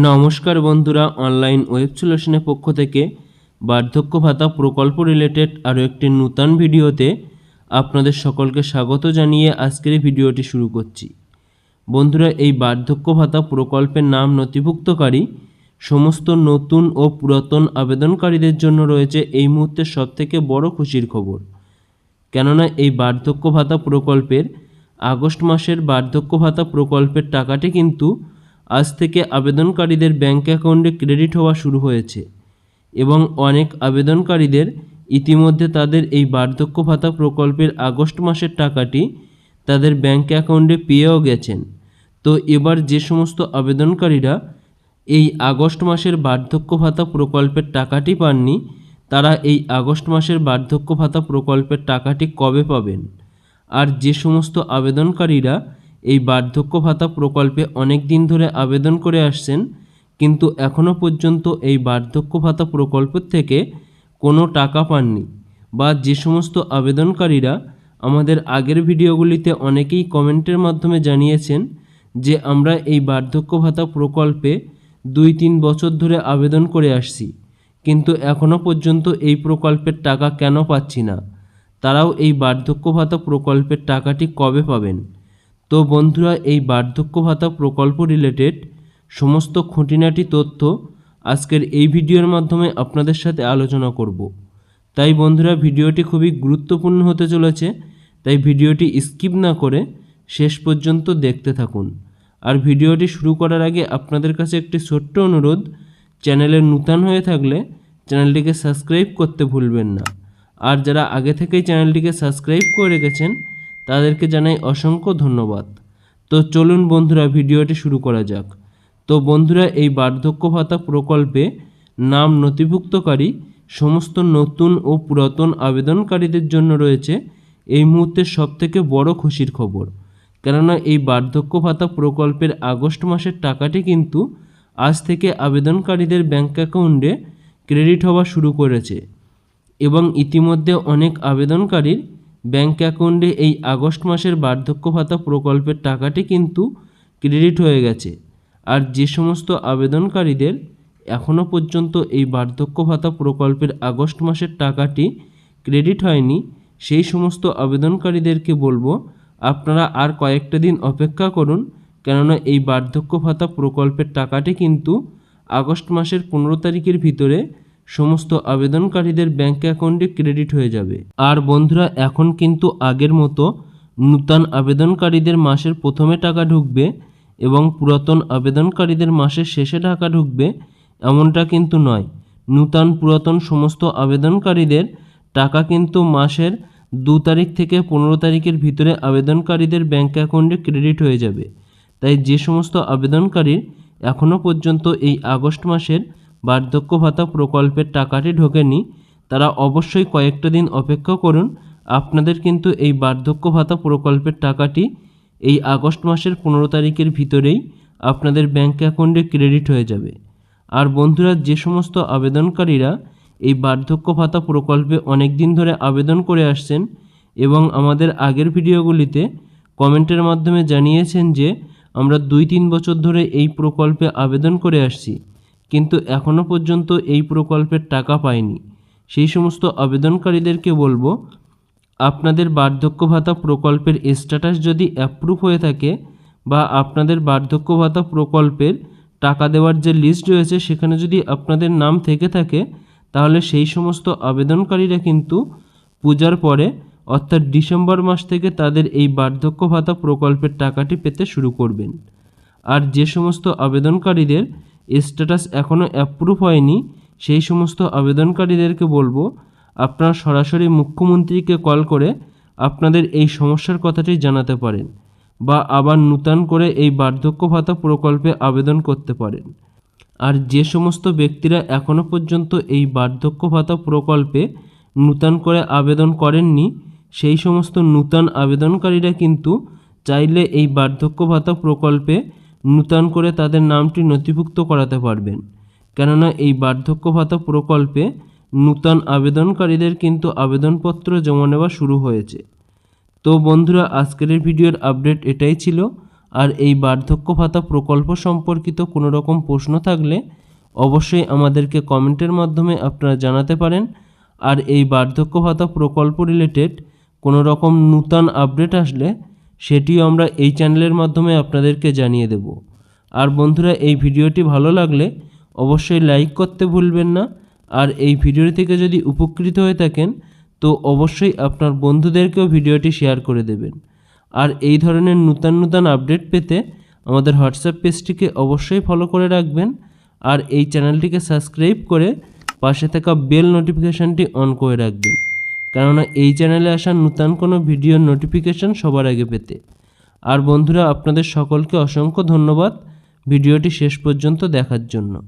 নমস্কার বন্ধুরা online web সলিউশনের পক্ষ থেকে বার্ধক্য ভাতা প্রকল্প রিলেটেড আরও একটি নূতন ভিডিওতে আপনাদের সকলকে স্বাগত জানিয়ে আজকের ভিডিওটি শুরু করছি। বন্ধুরা, এই বার্ধক্য ভাতা প্রকল্পের নাম নথিভুক্তকারী, সমস্ত নতুন ও পুরাতন আবেদনকারীদের জন্য রয়েছে এই মুহূর্তে সবথেকে বড় খুশির খবর। কেননা, এই বার্ধক্য ভাতা প্রকল্পের আগস্ট মাসের বার্ধক্য ভাতা প্রকল্পের টাকাটি কিন্তু আজ থেকে আবেদনকারীদের ব্যাঙ্ক অ্যাকাউন্টে ক্রেডিট হওয়া শুরু হয়েছে এবং অনেক আবেদনকারীদের ইতিমধ্যে তাদের এই বার্ধক্য ভাতা প্রকল্পের আগস্ট মাসের টাকাটি তাদের ব্যাঙ্ক অ্যাকাউন্টে পেয়েও গেছেন। তো এবার যে সমস্ত আবেদনকারীরা এই আগস্ট মাসের বার্ধক্য ভাতা প্রকল্পের টাকাটি পাননি, তারা এই আগস্ট মাসের বার্ধক্য ভাতা প্রকল্পের টাকাটি কবে পাবেন? আর যে সমস্ত আবেদনকারীরা এই বার্ধক্য ভাতা প্রকল্পে অনেক দিন ধরে আবেদন করে আসছেন, কিন্তু এখনও পর্যন্ত এই বার্ধক্য ভাতা প্রকল্প থেকে কোনো টাকা পাননি বা যে সমস্ত আবেদনকারীরা আমাদের আগের ভিডিওগুলিতে অনেকেই কমেন্টের মাধ্যমে জানিয়েছেন যে আমরা এই বার্ধক্য ভাতা প্রকল্পে দুই তিন বছর ধরে আবেদন করে আসছি, কিন্তু এখনও পর্যন্ত এই প্রকল্পের টাকা কেন পাচ্ছি না? তারাও এই বার্ধক্য ভাতা প্রকল্পের টাকাটি কবে পাবেন? তো বন্ধুরা, এই বার্ধক্য ভাতা প্রকল্প রিলেটেড সমস্ত খুঁটিনাটি তথ্য আজকের এই ভিডিওর মাধ্যমে আপনাদের সাথে আলোচনা করব। তাই বন্ধুরা, ভিডিওটি খুবই গুরুত্বপূর্ণ হতে চলেছে, তাই ভিডিওটি স্কিপ না করে শেষ পর্যন্ত দেখতে থাকুন। আর ভিডিওটি শুরু করার আগে আপনাদের কাছে একটি ছোট্ট অনুরোধ, চ্যানেলে নূতন হয়ে থাকলে চ্যানেলটিকে সাবস্ক্রাইব করতে ভুলবেন না। আর যারা আগে থেকেই চ্যানেলটিকে সাবস্ক্রাইব করে রেখেছেন তাদেরকে জানাই অসংখ্য ধন্যবাদ। তো চলুন বন্ধুরা, ভিডিওটি শুরু করা যাক। তো বন্ধুরা, এই বার্ধক্য ভাতা প্রকল্পে নাম নথিভুক্তকারী, সমস্ত নতুন ও পুরাতন আবেদনকারীদের জন্য রয়েছে এই মুহূর্তে সবথেকে বড় খুশির খবর। কেননা এই বার্ধক্য ভাতা প্রকল্পের আগস্ট মাসের টাকাটি কিন্তু আজ থেকে আবেদনকারীদের ব্যাঙ্ক অ্যাকাউন্টে ক্রেডিট হওয়া শুরু করেছে এবং ইতিমধ্যে অনেক আবেদনকারীর ব্যাঙ্ক অ্যাকাউন্টে এই আগস্ট মাসের বার্ধক্য ভাতা প্রকল্পের টাকাটি কিন্তু ক্রেডিট হয়ে গেছে। আর যে সমস্ত আবেদনকারীদের এখনও পর্যন্ত এই বার্ধক্য ভাতা প্রকল্পের আগস্ট মাসের টাকাটি ক্রেডিট হয়নি, সেই সমস্ত আবেদনকারীদেরকে বলব, আপনারা আর কয়েকটা দিন অপেক্ষা করুন, কেননা এই বার্ধক্য ভাতা প্রকল্পের টাকাটি কিন্তু আগস্ট মাসের পনেরো তারিখের ভিতরে সমস্ত আবেদনকারীদের ব্যাঙ্ক অ্যাকাউন্টে ক্রেডিট হয়ে যাবে। আর বন্ধুরা, এখন কিন্তু আগের মতো নূতন আবেদনকারীদের মাসের প্রথমে টাকা ঢুকবে এবং পুরাতন আবেদনকারীদের মাসের শেষে টাকা ঢুকবে এমনটা কিন্তু নয়। নূতন, পুরাতন সমস্ত আবেদনকারীদের টাকা কিন্তু মাসের দু তারিখ থেকে পনেরো তারিখের ভিতরে আবেদনকারীদের ব্যাঙ্ক অ্যাকাউন্টে ক্রেডিট হয়ে যাবে। তাই যে সমস্ত আবেদনকারীর এখনও পর্যন্ত এই আগস্ট মাসের বার্ধক্য ভাতা প্রকল্পের টাকাটি ঢোকেনি তারা অবশ্যই কয়েকটা দিন অপেক্ষা করুন। আপনাদের কিন্তু এই বার্ধক্য ভাতা প্রকল্পের টাকাটি এই আগস্ট মাসের পনেরো তারিখের ভিতরেই আপনাদের ব্যাঙ্ক অ্যাকাউন্টে ক্রেডিট হয়ে যাবে। আর বন্ধুরা, যে সমস্ত আবেদনকারীরা এই বার্ধক্য ভাতা প্রকল্পে অনেক দিন ধরে আবেদন করে আসছেন এবং আমাদের আগের ভিডিওগুলিতে কমেন্টের মাধ্যমে জানিয়েছেন যে আমরা দুই তিন বছর ধরে এই প্রকল্পে আবেদন করে আসছি। কিন্তু এখনও পর্যন্ত এই প্রকল্পের টাকা পায়নি সেই সমস্ত আবেদনকারীদেরকে বলব, আপনাদের বার্ধক্য ভাতা প্রকল্পের স্ট্যাটাস যদি অ্যাপ্রুভ হয়ে থাকে বা আপনাদের বার্ধক্য ভাতা প্রকল্পের টাকা দেওয়ার যে লিস্ট রয়েছে সেখানে যদি আপনাদের নাম থেকে থাকে, তাহলে সেই সমস্ত আবেদনকারীরা কিন্তু পূজার পরে, অর্থাৎ ডিসেম্বর মাস থেকে তাদের এই বার্ধক্য ভাতা প্রকল্পের টাকাটি পেতে শুরু করবেন। আর যে সমস্ত আবেদনকারীদের স্ট্যাটাস এখনও অ্যাপ্রুভ হয়নি, সেই সমস্ত আবেদনকারীদেরকে বলব, আপনারা সরাসরি মুখ্যমন্ত্রীকে কল করে আপনাদের এই সমস্যার কথাটি জানাতে পারেন বা আবার নূতন করে এই বার্ধক্য ভাতা প্রকল্পে আবেদন করতে পারেন। আর যে সমস্ত ব্যক্তিরা এখনও পর্যন্ত এই বার্ধক্য ভাতা প্রকল্পে নূতন করে আবেদন করেননি, সেই সমস্ত নূতন আবেদনকারীরা কিন্তু চাইলে এই বার্ধক্য ভাতা প্রকল্পে নূতন করে তাদের নামটি নথিভুক্ত করাতে পারবেন। কেননা এই বার্ধক্য ভাতা প্রকল্পে নূতন আবেদনকারীদের কিন্তু আবেদনপত্র জমা নেওয়া শুরু হয়েছে। তো বন্ধুরা, আজকের ভিডিওর আপডেট এটাই ছিল। আর এই বার্ধক্য ভাতা প্রকল্প সম্পর্কিত কোনো রকম প্রশ্ন থাকলে অবশ্যই আমাদেরকে কমেন্টের মাধ্যমে আপনারা জানাতে পারেন। আর এই বার্ধক্য ভাতা প্রকল্প রিলেটেড কোনো রকম নূতন আপডেট আসলে সেটিও আমরা এই চ্যানেলের মাধ্যমে আপনাদেরকে জানিয়ে দেব। আর বন্ধুরা, এই ভিডিওটি ভালো লাগলে অবশ্যই লাইক করতে ভুলবেন না। আর এই ভিডিও থেকে যদি উপকৃত হয়ে থাকেন, তো অবশ্যই আপনার বন্ধুদেরকেও ভিডিওটি শেয়ার করে দেবেন। আর এই ধরনের নূতন নূতন আপডেট পেতে আমাদের হোয়াটসঅ্যাপ পেজটিকে অবশ্যই ফলো করে রাখবেন। আর এই চ্যানেলটিকে সাবস্ক্রাইব করে পাশে থাকা বেল নোটিফিকেশানটি অন করে রাখবেন। কেননা এই চ্যানেলে আসা নূতন কোনো ভিডিওর নোটিফিকেশান সবার আগে পেতে। আর বন্ধুরা, আপনাদের সকলকে অসংখ্য ধন্যবাদ ভিডিওটি শেষ পর্যন্ত দেখার জন্য।